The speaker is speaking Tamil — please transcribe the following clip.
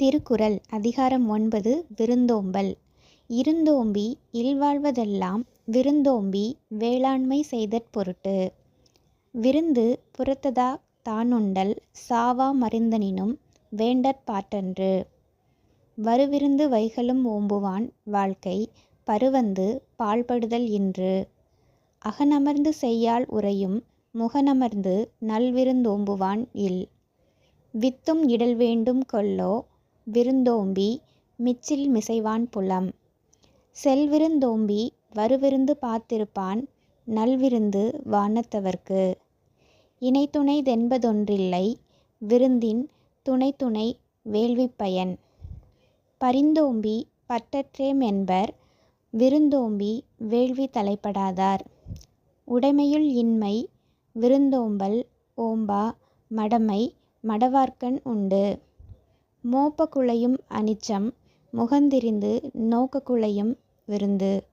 திருக்குறள் அதிகாரம் ஒன்பது விருந்தோம்பல். இருந்தோம்பி இல்வாழ்வதெல்லாம் விருந்தோம்பி வேளாண்மை செய்தற் பொருட்டு. விருந்து புறத்ததா தானுண்டல் சாவா மருந்தனினும் வேண்டற் பாற்றன்று. வருவிருந்து வைகளும் ஓம்புவான் வாழ்க்கை பருவந்து பாழ்படுதல் இன்று. அகனமர்ந்து செய்யாள் உறையும் முகனமர்ந்து நல்விருந்தோம்புவான் இல். வித்தும் இடல் வேண்டும் கொல்லோ விருந்தோம்பி மிச்சில் மிசைவான் புலம். செல்விருந்தோம்பி வருவிருந்து பார்த்திருப்பான் நல்விருந்து வானத்தவர்க்கு. இணைத்துணை தென்பதொன்றில்லை விருந்தின் துணை துணை பயன் பரிந்தோம்பி பட்டற்றேம் என்பர் விருந்தோம்பி வேள்வி தலைப்படாதார். உடைமையுள் இன்மை விருந்தோம்பல் ஓம்பா மடமை மடவார்க்கன் உண்டு. மோப்பக் குழையும் அனிச்சம் முகந்திரிந்து நோக்கக்குழையும் விருந்து.